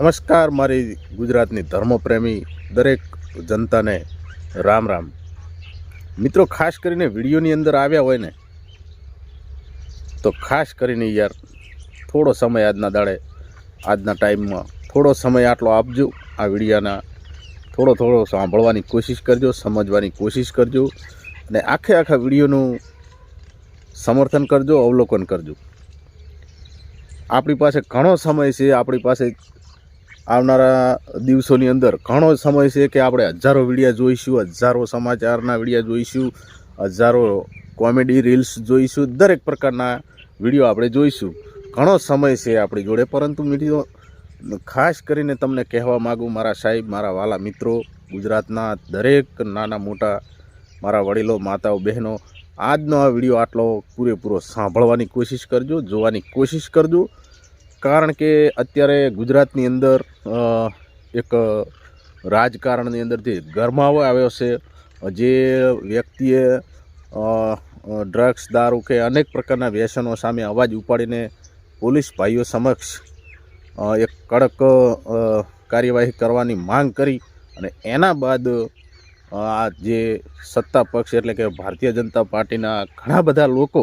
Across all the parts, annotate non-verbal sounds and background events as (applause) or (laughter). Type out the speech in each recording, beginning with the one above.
નમસ્કાર, મારી ગુજરાતની ધર્મપ્રેમી દરેક જનતાને રામ રામ. મિત્રો, ખાસ કરીને વિડીયોની અંદર આવ્યા હોય ને, તો ખાસ કરીને યાર, થોડો સમય આજના દાડે, આજના ટાઈમમાં થોડો સમય આટલો આપજો આ વિડીયાના. થોડો થોડો સાંભળવાની કોશિશ કરજો, સમજવાની કોશિશ કરજો, અને આખે આખા વિડીયોનું સમર્થન કરજો, અવલોકન કરજો. આપણી પાસે ઘણો સમય છે, આપણી પાસે આવનારા દિવસોની અંદર ઘણો સમય છે કે આપણે હજારો વિડીયા જોઈશું, હજારો સમાચારના વિડીયા જોઈશું, હજારો કોમેડી રીલ્સ જોઈશું, દરેક પ્રકારના વીડિયો આપણે જોઈશું. ઘણો સમય છે આપણી જોડે. પરંતુ મીડિયો ખાસ કરીને તમને કહેવા માગું મારા સાહેબ, મારા વાલા મિત્રો, ગુજરાતના દરેક નાના મોટા મારા વડીલો, માતાઓ, બહેનો, આજનો આ વીડિયો આટલો પૂરેપૂરો સાંભળવાની કોશિશ કરજો, જોવાની કોશિશ કરજો. કારણ કે અત્યારે ગુજરાતની અંદર એક રાજકારણની અંદરથી ગરમાવો આવ્યો છે. જે વ્યક્તિએ ડ્રગ્સ, દારૂ કે અનેક પ્રકારના વ્યસનો સામે અવાજ ઉપાડીને પોલીસ ભાઈઓ સમક્ષ એક કડક કાર્યવાહી કરવાની માંગ કરી અને એના બાદ આ જે સત્તા પક્ષ એટલે કે ભારતીય જનતા પાર્ટીના ઘણા બધા લોકો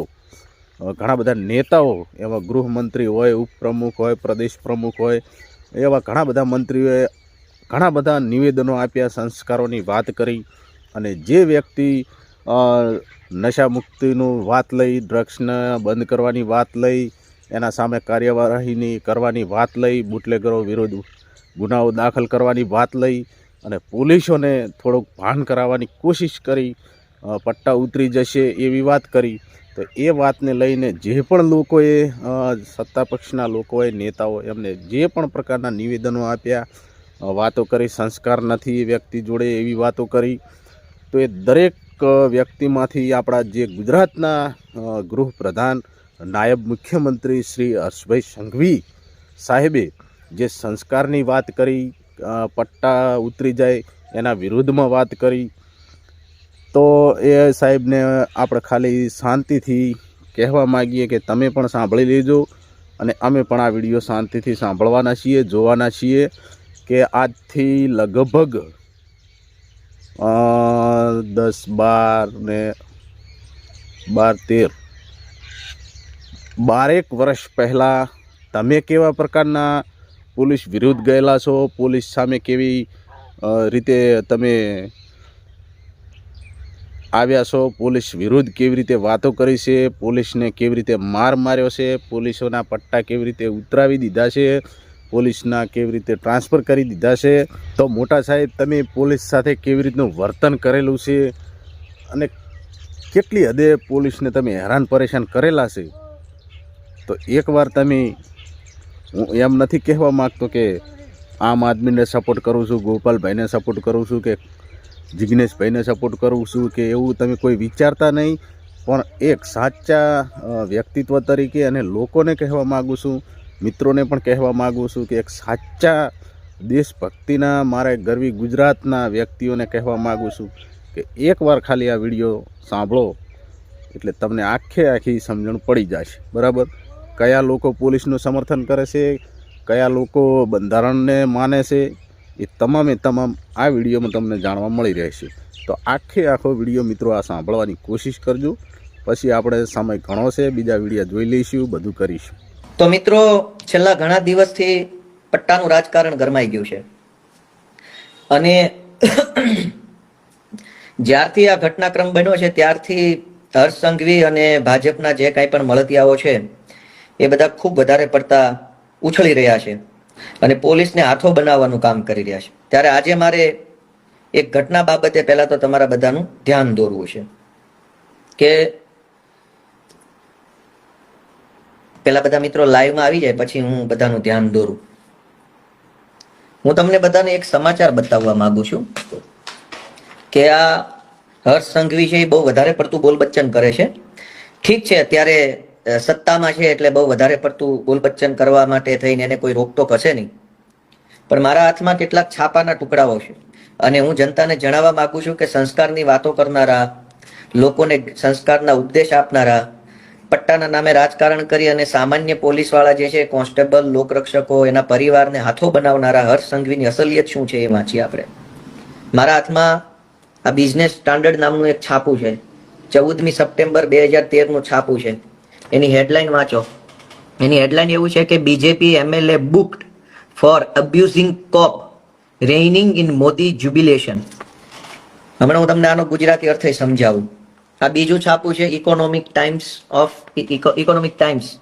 ઘણા બધા નેતાઓ, એવા ગૃહમંત્રી હોય, ઉપપ્રમુખ હોય, પ્રદેશ પ્રમુખ હોય, એવા ઘણા બધા મંત્રીઓએ ઘણા બધા નિવેદનો આપ્યા, સંસ્કારોની વાત કરી અને જે વ્યક્તિ નશામુક્તિનું નશા મુક્તિનું વાત લઈ, ડ્રગ્સને બંધ કરવાની વાત લઈ, એના સામે કાર્યવાહીની કરવાની વાત લઈ, બુટલેગરો વિરુદ્ધ ગુનાઓ દાખલ કરવાની વાત લઈ અને પોલીસોને થોડુંક ભાન કરાવવાની કોશિશ કરી પટ્ટા ઉતરી જશે એવી વાત કરી. તો એ વાતને લઈને જે પણ લોકોએ સત્તા પક્ષના લોકોએ, નેતાઓ એમને જે પણ પ્રકારના નિવેદનો આપ્યા વાતો કરી, સંસ્કાર નથી વ્યક્તિ જોડે એવી વાતો કરી, તો એ દરેક વ્યક્તિમાંથી આપણા જે ગુજરાતના ગૃહપ્રધાન, નાયબ મુખ્યમંત્રી શ્રી હર્ષભાઈ સંઘવી સાહેબે જે સંસ્કારની વાત કરી પટ્ટા ઉતરી જાય એના વિરુદ્ધમાં વાત કરી તો એ સાહેબને આપણે ખાલી શાંતિથી કહેવા માગીએ કે તમે પણ સાંભળી લેજો અને અમે પણ આ વીડિયો શાંતિથી સાંભળવાના છીએ, જોવાના છીએ કે આજથી લગભગ દસ બાર ને બાર તેર, બારેક વર્ષ પહેલાં તમે કેવા પ્રકારના પોલીસ વિરુદ્ધ ગયેલા છો? પોલીસ સામે કેવી રીતે તમે આવ્યા છો? પોલીસ વિરુદ્ધ કેવી રીતે વાતો કરી છે? પોલીસને કેવી રીતે માર માર્યો છે? પોલીસોના પટ્ટા કેવી રીતે ઉતરાવી દીધા છે? પોલીસના કેવી રીતે ટ્રાન્સફર કરી દીધા છે? તો મોટા સાહેબ, તમે પોલીસ સાથે કેવી રીતનું વર્તન કરેલું છે? અને કેટલી હદે પોલીસને તમે હેરાન પરેશાન કરેલા છે? તો એકવાર તમે, હું એમ નથી કહેવા માગતો કે આમ આદમીને સપોર્ટ કરું છું, ગોપાલભાઈને સપોર્ટ કરું છું કે જિજ્ઞેશભાઈને સપોર્ટ કરું છું કે એવું તમે કોઈ વિચારતા નહીં, પણ એક સાચા વ્યક્તિત્વ તરીકે અને લોકોને કહેવા માગું છું, મિત્રોને પણ કહેવા માગું છું કે એક સાચા દેશભક્તિના મારે ગરવી ગુજરાતના વ્યક્તિઓને કહેવા માગું છું કે એકવાર ખાલી આ વીડિયો સાંભળો, એટલે તમને આખે આખી સમજણ પડી જશે. બરાબર? કયા લોકો પોલીસનું સમર્થન કરે છે? કયા લોકો બંધારણને માને છે? એ તમામે તમામ આ વિડીયોમાં તમને જાણવા મળી રહેશે. તો આખે આખો વીડિયો મિત્રો આ સાંભળવાની કોશિશ કરજો. પછી આપણે સમય ઘણો છે, બીજા વીડિયો જોઈ લઈશું, બધું કરીશું. તો મિત્રો, છેલ્લા ઘણા દિવસથી પટ્ટાનું રાજકારણ ગરમાઈ ગયું છે. અને જ્યારથી આ ઘટનાક્રમ બન્યો છે, ત્યારથી હર્ષ સંઘવી અને ભાજપના જે કાંઈ પણ મળતિયાઓ છે, એ બધા ખૂબ વધારે પડતા ઉછળી રહ્યા છે. અને પોલીસને હાથો બનાવવાનું કામ કરી રહ્યા છે. ત્યારે આજે મારે એક ઘટના બાબતે પહેલા તો તમારા બધાનું ધ્યાન દોરવું છે. કે પેલા બધા મિત્રો લાઈવમાં આવી જાય, પછી હું બધાનું ધ્યાન દોરું. હું તમને બધાને એક સમાચાર બતાવવા માંગુ છું. કે આ હર્ષ સંઘવી છે એ બહુ વધારે પડતું બોલ બચ્ચન કરે છે. ઠીક છે, અત્યારે સત્તામાં છે એટલે બહુ વધારે પડતું બોલ બચ્ચન કરવા માટે થઈને એને કોઈ રોકટોક હશે નહીં. પણ મારા હાથમાં કેટલાક છાપાના ટુકડાઓ છે. અને હું જનતાને જણાવવા માગું છું કે સંસ્કારની વાતો કરનારા, લોકોને સંસ્કારના ઉપદેશ આપનારા, પટ્ટાના નામે રાજકારણ કરી અને સામાન્ય પોલીસવાળા જે છે, કોન્સ્ટેબલ, લોકરક્ષકો, એના પરિવારને હાથો બનાવનારા હર્ષ સંઘવીની અસલિયત શું છે એ વાંચીએ આપણે. મારા હાથમાં આ બિઝનેસ સ્ટાન્ડર્ડ નામનું એક છાપું છે. ચૌદમી સપ્ટેમ્બર બે હજાર તેરનું છાપું છે. એની હેડલાઇન વાંચો. એની હેડલાઇન એવું છે કે BJP MLA booked for abusing cop reining in Modi jubilation હમણાં હું તમને આનો ગુજરાતી અર્થ સમજાવું. આ બીજું છાપું છે Economic Times of Economic Times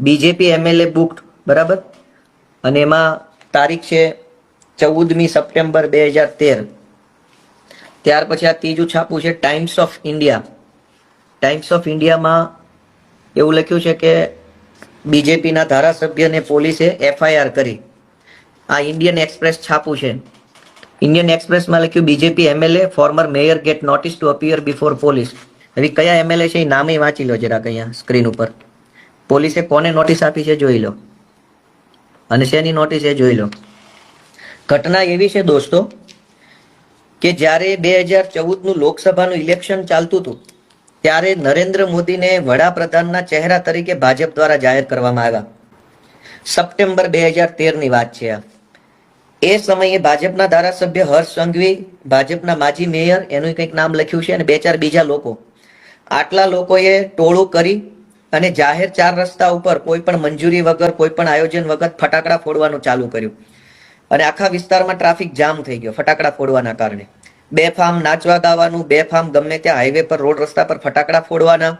BJP MLA booked બરાબર? અને એમાં તારીખ છે ચૌદમી સપ્ટેમ્બર બે હજાર તેર. ત્યાર પછી આ ત્રીજું છાપું છે Times of India Times of ઇન્ડિયામાં એવું લખ્યું છે કે બીજેપીના ધારાસભ્યને પોલીસે એફઆઈઆર કરી. આ ઇન્ડિયન એક્સપ્રેસ છાપું છે. ઇન્ડિયન એક્સપ્રેસમાં લખ્યું, BJP MLA former mayor get notice to appear before police હવે કયા એમએલએ છે એ નામે વાંચી લો જરાક અહીંયા સ્ક્રીન ઉપર. પોલીસે કોને નોટિસ આપી છે જોઈ લો. અને શેની નોટિસ એ જોઈ લો. ઘટના એવી છે દોસ્તો કે જ્યારે બે હજાર ચૌદનું લોકસભાનું ઇલેક્શન ચાલતું હતું ત્યારે નરેન્દ્ર મોદીને વડાપ્રધાનના ચહેરા તરીકે ભાજપ દ્વારા જાહેર કરવામાં આવ્યા. સપ્ટેમ્બર બે હજાર તેરની વાત છે એ સમયે ભાજપના ધારાસભ્ય હર્ષ સંઘવી, ભાજપના માજી મેયર, એનું કંઈક નામ લખ્યું છે અને બે ચાર બીજા લોકો. આટલા લોકોએ ટોળું કરી અને જાહેર ચાર રસ્તા ઉપર કોઈ પણ મંજૂરી વગર, કોઈ પણ આયોજન વગર ફટાકડા ફોડવાનું ચાલુ કર્યું. અને આખા વિસ્તારમાં ટ્રાફિક જામ થઈ ગયો, ફટાકડા ફોડવાના કારણે. બેફામ નાચવા ગાવાનું બેફામ ગમે ત્યાં હાઈવે પર રોડ રસ્તા પર ફટાકડા ફોડવાના.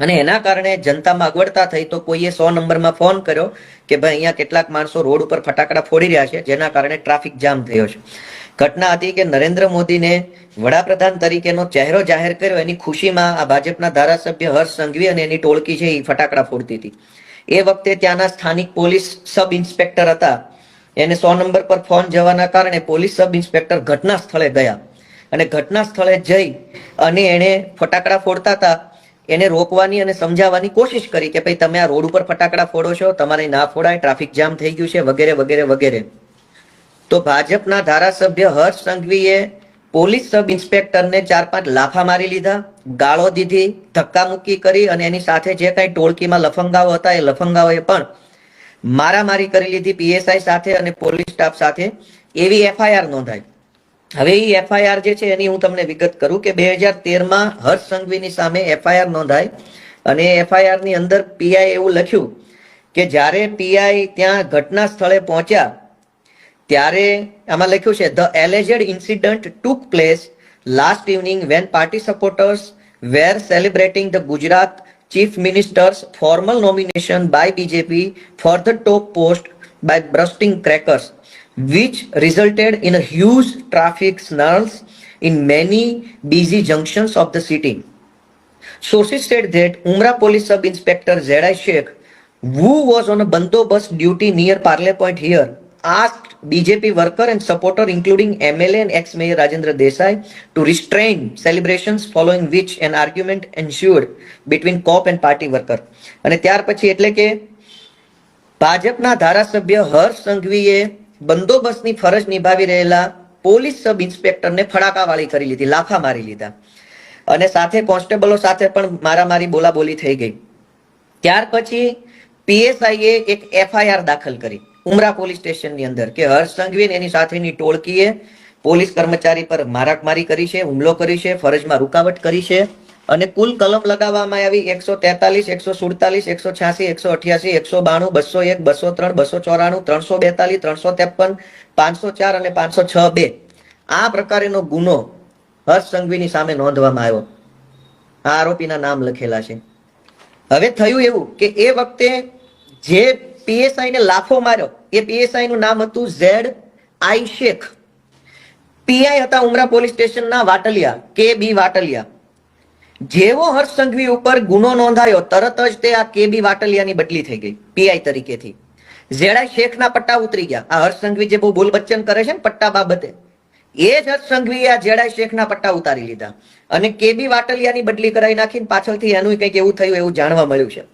અને એના કારણે જનતામાં અગવડતા થઈ તો કોઈએ સો નંબરમાં ફોન કર્યો કે ભાઈ અહીંયા કેટલાક માણસો રોડ ઉપર ફટાકડા ફોડી રહ્યા છે, જેના કારણે ટ્રાફિક જામ થયો છે. ઘટના હતી કે નરેન્દ્ર મોદીને વડાપ્રધાન તરીકેનો ચહેરો જાહેર કર્યો, એની ખુશીમાં આ ભાજપના ધારાસભ્ય હર્ષ સંઘવી અને એની ટોળકી છે એ ફટાકડા ફોડતી હતી. એ વખતે ત્યાંના સ્થાનિક પોલીસ સબ ઇન્સ્પેક્ટર હતા. એને સો નંબર પર ફોન જવાના કારણે પોલીસ સબ ઇન્સ્પેક્ટર ઘટના સ્થળે ગયા. અને ઘટના સ્થળે જઈ અને એણે ફટાકડા ફોડતા હતા. એને રોકવાની અને સમજાવવાની કોશિશ કરી કે ભાઈ તમે આ રોડ ઉપર ફટાકડા ફોડો છો, તમારે ના ફોડાય, ટ્રાફિક જામ થઈ ગયું છે, વગેરે વગેરે વગેરે. તો ભાજપના ધારાસભ્ય હર્ષ સંઘવીએ પોલીસ સબ ઇન્સ્પેક્ટરને ચાર પાંચ લાફા મારી લીધા, ગાળો દીધી ધક્કામુક્કી કરી અને એની સાથે જે કાંઈ ટોળકીમાં લફંગાઓ હતા એ લફંગાઓએ પણ મારામારી કરી લીધી, પીએસઆઈ સાથે અને પોલીસ સ્ટાફ સાથે. એવી એફઆઈઆર નોંધાઈ. હવે એ એફઆઈઆર જે છે એની હું તમને વિગત કરું કે બે હજાર તેરમાં હર્ષ સંઘવીની સામે એફઆઈઆર નોંધાઈ અને એફઆઈઆરની અંદર પીઆઈ એવું લખ્યું કે જ્યારે પીઆઈ ત્યાં ઘટના સ્થળે પહોંચ્યા, ત્યારે આમાં લખ્યું છે the alleged incident took place last evening when party supporters were celebrating the Gujarat chief minister's formal nomination by BJP for the top post by bursting crackers which resulted in a huge traffic snarls in many busy junctions of the city. Sources said that Umrah Police Sub Inspector Zedai Sheikh, who was on a bandobast duty near Parle Point here, asked BJP worker and supporter, including MLA and ex-mayor Rajendra Desai, to restrain celebrations following which an argument ensued between cop and party worker. અને ત્યાર પછી એટલે કે ભાજપના ધારાસભ્ય હર્ષ સંઘવીએ બંદોબસ્તની ફરજ નિભાવી રહેલા પોલીસ સબ ઇન્સ્પેક્ટરને ફડાકાવાળી કરી લીધી, લાફા મારી લીધા. અને સાથે કોન્સ્ટેબલો સાથે પણ મારામારી બોલાબોલી થઈ ગઈ. ત્યાર પછી પીએસઆઈએ એક એફઆઈઆર દાખલ કરી, ઉમરા પોલીસ સ્ટેશનની અંદર, કે હર્ષ સંઘવી એની સાથેની ટોળકીએ પોલીસ કર્મચારી પર મારાકમારી કરી છે, હુમલો કરી છે, ફરજમાં રૂકાવટ કરી છે. અને કુલ કલમ લગાવવામાં આવી એકસો તેતાલીસ, એકસો સુડતાલીસ, એકસો છ્યાસી, એકસો અઠ્યાસી, એકસો બાણું, બસો એક, બસો ત્રણ, બસો ચોરાણું, ત્રણસો બેતાલીસ, ત્રણસો ત્રેપન, પાંચસો ચાર અને પાંચસો છ બે. આ પ્રકારેનો ગુનો હર્ષ સંઘવીની સામે નોંધવામાં આવ્યો. આ આરોપીના નામ લખેલા છે. હવે થયું એવું કે એ વખતે જે પીએસઆઈ ને લાફો માર્યો, એ પીએસઆઈ નું નામ હતું ઝેડ આઈ શેખ. પીઆઈ હતા ઉમરા પોલીસ સ્ટેશનના વાટલિયા, કે બી વાટલિયા. જેવો હર્ષ સંઘવી ઉપર ગુનો નોંધાયો, તરત જ તે આ કેબી વાટલિયાની બદલી થઈ ગઈ, પીઆઈ તરીકેથી. જેડા શેખના પટ્ટા ઉતરી ગયા. આ હર્ષ સંઘવી જે બહુ બોલ બચ્ચન કરે છે ને પટ્ટા બાબતે, એ જ હર્ષ સંઘવીએ આ જેડા શેખના પટ્ટા ઉતારી લીધા. અને કેબી વાટલિયાની બદલી કરાવી નાખીને પાછળથી એનું કંઈક એવું થયું એવું જાણવા મળ્યું છે.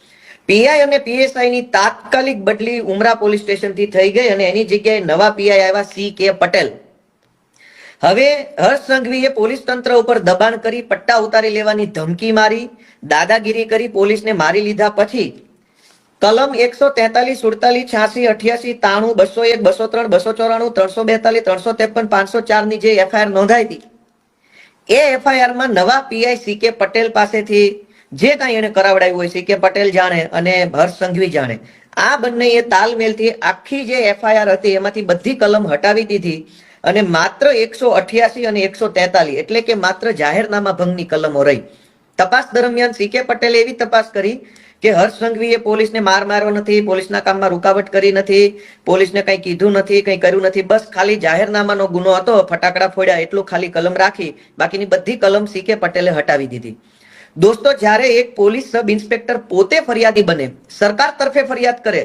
પીઆઈ અને પીએસઆઈ ની તાત્કાલિક બદલી ઉમરા પોલીસ સ્ટેશનથી થઈ ગઈ અને એની જગ્યાએ નવા પીઆઈ આવ્યા સી કે પટેલ. હવે હર્ષ સંઘવીએ પોલીસ તંત્ર ઉપર દબાણ કરી પટ્ટા ઉતારી લેવાની ધમકી મારી, દાદાગીરી કરી પોલીસને મારી લીધા પછી કલમ એકસો તેતાલીસ, સુડતાલીસ, છ્યાસી, અઠ્યાસી, તાણું, બસો એક, બસો ત્રણ, બસો ચોરાણું, ત્રણસો બેતાલીસ, ત્રણસો ત્રેપન, પાંચસો ચારની જે એફઆઈઆર નોંધાઈ હતી. એ એફઆઈઆરમાં નવા પીઆઈ સી કે પટેલ પાસેથી જે કાંઈ એને કરાવડાવ્યું હોય, સી કે પટેલ જાણે અને હર્ષ સંઘવી જાણે, આ બંનેએ તાલમેલથી આખી જે એફઆઈઆર હતી, એમાંથી બધી કલમ હટાવી દીધી. અને માત્ર એકસો અઠ્યાસી અને એકસો તેતાલીસ એટલે કે માત્ર જાહેરનામા ભંગની કલમો રહી. તપાસ દરમિયાન સી કે પટેલે એવી તપાસ કરી કે હર્ષ સંઘવીએ પોલીસને માર માર્યો નથી, પોલીસના કામમાં રૂકાવટ કરી નથી, પોલીસને કંઈ કીધું નથી, કંઈ કર્યું નથી, બસ ખાલી જાહેરનામાનો ગુનો હતો, ફટાકડા ફોડ્યા, એટલું ખાલી કલમ રાખી, બાકીની બધી કલમ સી કે પટેલે હટાવી દીધી. દોસ્તો, જ્યારે એક પોલીસ સબ ઇન્સ્પેક્ટર પોતે ફરિયાદી બને, સરકાર તરફે ફરિયાદ કરે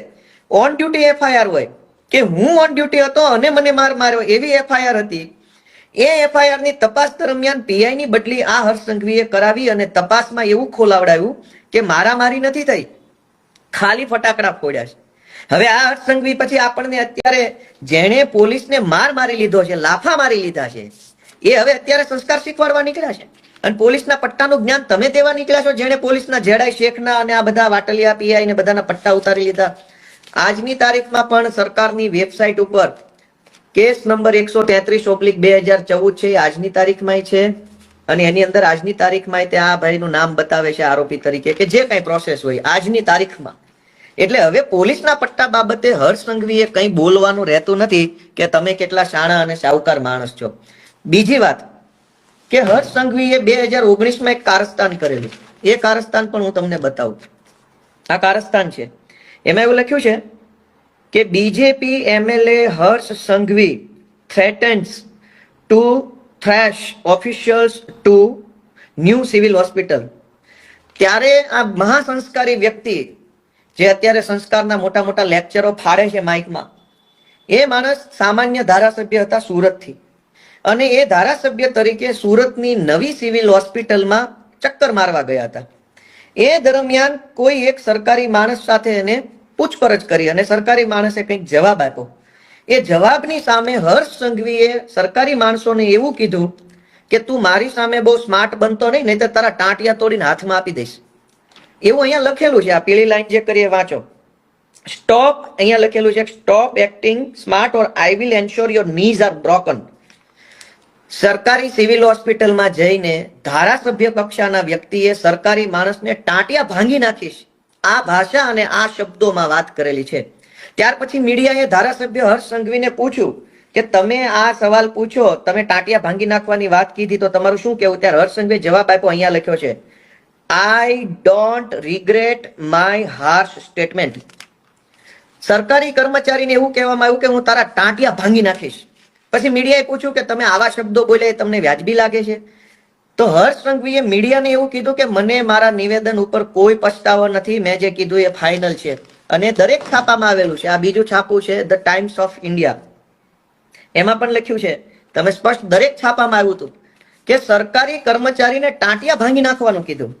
ઓન ડ્યુટી એફઆઈઆર હોય કે હું ઓન ડ્યુટી હતો અને મને માર માર્યો એવી એફઆઈઆર હતી. એ એફઆઈઆરની તપાસ દરમિયાન પીઆઈ ની બદલી આ હર્ષ સંઘવીએ કરાવી અને તપાસમાં એવું ખોલાવડાયું કે મારામારી નથી થઈ. ખાલી ફટાકડા ફોડ્યા છે. હવે આ હર્ષ સંઘવી પછી આપણને અત્યારે જેણે પોલીસને માર મારી લીધો છે, લાફા મારી લીધા છે, એ હવે અત્યારે સંસ્કાર શીખવાડવા નીકળ્યા છે. અને પોલીસના પટ્ટાનું જ્ઞાન તમે દેવા નીકળ્યા છો જેણે પોલીસના જેડાઈ શેખના અને આ બધા વાટલિયા પીઆઈ ને બધાના પટ્ટા ઉતારી લીધા. આજની તારીખમાં પણ સરકારની વેબસાઇટ ઉપર કેસ નંબર એકસો તેત્રીસ ઓબ્લિક બે હજાર ચૌદ છે આજની તારીખમાં છે. અને એની અંદર આજની તારીખમાં તે આ ભાઈનું નામ બતાવે છે આરોપી તરીકે કે જે કઈ પ્રોસેસ હોય આજની તારીખમાં. એટલે હવે પોલીસના પટ્ટા બાબતે હર્ષ સંઘવીએ કંઈ બોલવાનું રહેતું નથી કે તમે કેટલા શાણા અને સાહુકાર માણસ છો. બીજી વાત કે હર્ષ સંઘવીએ બે હજાર ઓગણીસમાં એક કારસ્તાન કરેલું. એ કારસ્તાન પણ હું તમને બતાવું. આ કારસ્તાન છે. એમાં એવું લખ્યું છે કે BJP MLA Harsh Sanghavi threatens to thrash officials to new civil hospital ત્યારે આ મહાસંસ્કારી વ્યક્તિ જે અત્યારે સંસ્કારના મોટા મોટા લેક્ચરો ફાડે છે માઇકમાં, એ માણસ સામાન્ય ધારાસભ્ય હતા સુરતથી. અને એ ધારાસભ્ય તરીકે સુરતની નવી સિવિલ હોસ્પિટલમાં ચક્કર મારવા ગયા હતા. એ દરમિયાન કોઈ એક સરકારી માણસ સાથે એને પૂછપરછ કરી અને સરકારી માણસે કંઈક જવાબ આપ્યો. એ જવાબની સામે હર્ષ સંઘવીએ સરકારી માણસોને એવું કીધું કે તું મારી સામે બહુ સ્માર્ટ બનતો નહીં નહીં તો તારા ટાંટિયા તોડીને હાથમાં આપી દઈશ. એવું અહીંયા લખેલું છે. આ પીળી લાઈન જે કરીએ, વાંચો. સ્ટોપ અહીંયા લખેલું છે stop acting smart or I will ensure your knees are broken. સરકારી સિવિલ હોસ્પિટલમાં જઈને ધારાસભ્ય કક્ષાના વ્યક્તિએ સરકારી માણસને ટાંટિયા ભાંગી નાખીશ આ ભાષા અને આ શબ્દોમાં વાત કરેલી છે. ત્યાર પછી મીડિયાએ ધારાસભ્ય હર્ષ સંઘવીને પૂછ્યું કે તમે આ સવાલ પૂછો, તમે ટાંટિયા ભાંગી નાખવાની વાત કીધી તો તમારું શું કેવું ત્યારે હર્ષ સંઘવીએ જવાબ આપ્યો, અહીંયા લખ્યો છે I don't regret my harsh statement સરકારી કર્મચારીને એવું કહેવામાં આવ્યું કે હું તારા ટાંટિયા ભાંગી નાખીશ. પછી મીડિયાએ પૂછ્યું કે તમે આવા શબ્દો બોલ્યા એ તમને વ્યાજબી લાગે છે? તો હર્ષ સંઘવીએ મીડિયાને એવું કીધું કે મને મારા નિવેદન ઉપર કોઈ પછતાવો નથી, મેં જે કીધું એ ફાઇનલ છે. અને દરેક છાપામાં આવેલું છે. આ બીજું છાપું છે ધ ટાઈમ્સ ઓફ ઇન્ડિયા એમાં પણ લખ્યું છે, તમે સ્પષ્ટ દરેક છાપામાં આવ્યું હતું કે સરકારી કર્મચારીને ટાંટિયા ભાંગી નાખવાનું કીધું.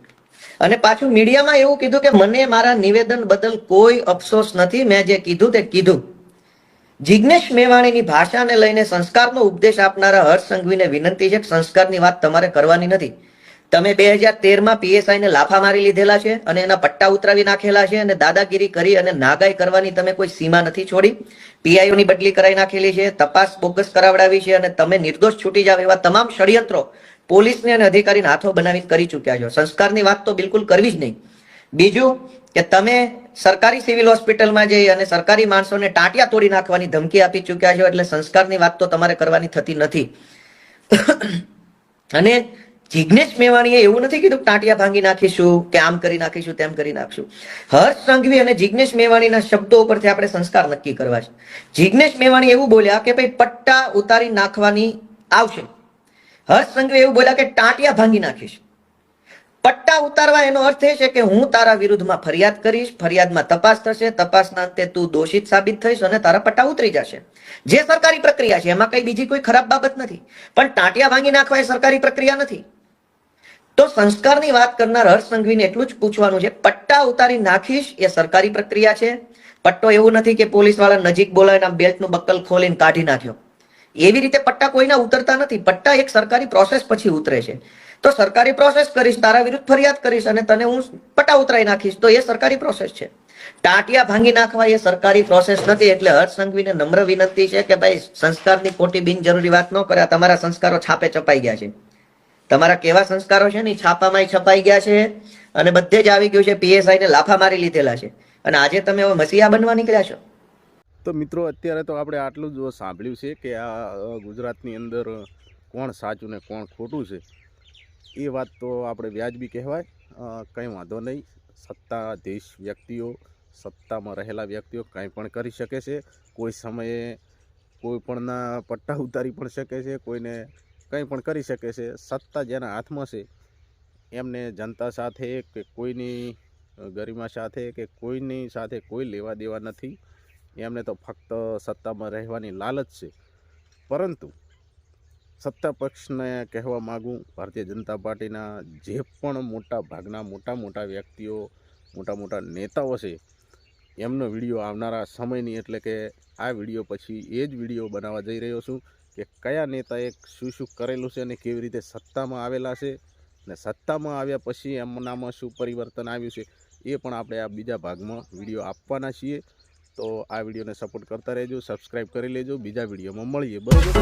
અને પાછું મીડિયામાં એવું કીધું કે મને મારા નિવેદન બદલ કોઈ અફસોસ નથી, મેં જે કીધું તે કીધું. જિજ્ઞેશ મેવાણીની ભાષાને લઈને સંસ્કારનો ઉપદેશ આપનારા હર્ષ સંઘવીને વિનંતી છે સંસ્કારની વાત તમારે કરવાની નથી. તમે બે હજાર તેરમાં પીએસઆઈને લાફા મારી લીધેલા છે અને એના પટ્ટા ઉતરાવી નાખેલા છે અને દાદાગીરી કરી અને નાગાઈ કરવાની તમે કોઈ સીમા નથી છોડી. પીઆઈઓની બદલી કરાવી નાખેલી છે, તપાસ બોગસ કરાવડાવી છે અને તમે નિર્દોષ છૂટી જાવ એવા તમામ ષડયંત્રો પોલીસને અને અધિકારીને હાથો બનાવી કરી ચૂક્યા છો. સંસ્કારની વાત તો બિલકુલ કરવી જ નહીં. બીજું કે તમે સરકારી સિવિલ હોસ્પિટલમાં જઈ અને સરકારી માણસોને ટાંટિયા તોડી નાખવાની ધમકી આપી ચૂક્યા છો એટલે સંસ્કારની વાત તો તમારે કરવાની થતી નથી. (clears throat) અને જિજ્ઞેશ મેવાણીએ એવું નથી કીધું ટાંટિયા ભાંગી નાખીશું, કે આમ કરી નાખીશું, તેમ કરી નાખશું. હર્ષ સંઘવી અને જિજ્ઞેશ મેવાણીના શબ્દો ઉપરથી આપણે સંસ્કાર નક્કી કરવા છે. જિજ્ઞેશ મેવાણી એવું બોલ્યા કે ભાઈ, પટ્ટા ઉતારી નાખવાની આવશે. હર્ષ સંઘવી એવું બોલ્યા કે ટાંટિયા ભાંગી નાખીશ. પટ્ટા ઉતારવા એનો અર્થ એ છે કે હું તારા વિરુદ્ધમાં ફરિયાદ કરીશ, ફરિયાદમાં તપાસ થશે, તપાસના અંતે તું દોષિત સાબિત થઈશ અને તારા પટ્ટા ઉતરી જશે. જે સરકારી પ્રક્રિયા છે, એમાં કઈ બીજી કોઈ ખરાબ બાબત નથી. પણ ટાંટિયા ભાંગી નાખવા એ સરકારી પ્રક્રિયા નથી. તો સંસ્કારની વાત કરનાર હર્ષ સંઘવીને એટલું જ પૂછવાનું છે, પટ્ટા ઉતારી નાખીશ એ સરકારી પ્રક્રિયા છે? પટ્ટો એવું નથી કે પોલીસવાળા નજીક બોલાવીને બેલ્ટનું બક્કલ ખોલીને કાઢી નાખ્યો. એવી રીતે પટ્ટા કોઈના ઉતરતા નથી. પટ્ટા એક સરકારી પ્રોસેસ પછી ઉતરે છે. તો સરકારી પ્રોસેસ કરીશ, તારા વિરુદ્ધ ફરિયાદ કરીશ અને તને હું પટા ઉતરાઈ નાખીશ. તો એ સરકારી પ્રોસેસ છે. ટાટિયા ભાંગી નાખવા એ સરકારી પ્રોસેસ નથી એટલે હર્ષ સંઘવીને નમ્ર વિનંતી છે કે ભાઈ સંસ્કારની ખોટી બિનજરૂરી વાત ન કરે તમારા સંસ્કારો છાપે છપાઈ ગયા છે. તમારા કેવા સંસ્કારો છે ને છાપામાં છપાઈ ગયા છે અને બધે જ આવી ગયું છે પીએસઆઈ ને લાફા મારી લીધેલા છે. અને આજે તમે હવે મસીહા બનવા નીકળ્યા છો. તો મિત્રો, અત્યારે તો આપણે આટલું જ સાંભળ્યું છે કે આ ગુજરાતની અંદર કોણ સાચું ને કોણ ખોટું છે. એ વાત તો આપણે વ્યાજબી કહેવાય. કંઈ વાંધો નહીં. સત્તાધીશ વ્યક્તિઓ, સત્તામાં રહેલા વ્યક્તિઓ કંઈ પણ કરી શકે છે. કોઈ સમયે કોઈ પણના પટ્ટા ઉતારી પણ શકે છે. કોઈને કંઈ પણ કરી શકે છે. સત્તા જેના હાથમાં છે, એમને જનતા સાથે કે કોઈની ગરિમા સાથે કે કોઈની સાથે કોઈ લેવા દેવા નથી. એમને તો ફક્ત સત્તામાં રહેવાની લાલચ છે. પરંતુ સત્તા પક્ષને કહેવા માગું, ભારતીય જનતા પાર્ટીના જે પણ મોટા ભાગના મોટા મોટા વ્યક્તિઓ, મોટા મોટા નેતાઓ છે, એમનો વીડિયો આવનારા સમયની એટલે કે આ વીડિયો પછી એ જ વીડિયો બનાવવા જઈ રહ્યો છું કે કયા નેતાએ શું શું કરેલું છે અને કેવી રીતે સત્તામાં આવેલા છે ને સત્તામાં આવ્યા પછી એમનામાં શું પરિવર્તન આવ્યું છે એ પણ આપણે આ બીજા ભાગમાં વીડિયો આપવાના છીએ. તો આ વિડીયોને સપોર્ટ કરતા રહેજો સબસ્ક્રાઈબ કરી લેજો બીજા વિડીયોમાં મળીએ. બરાબર?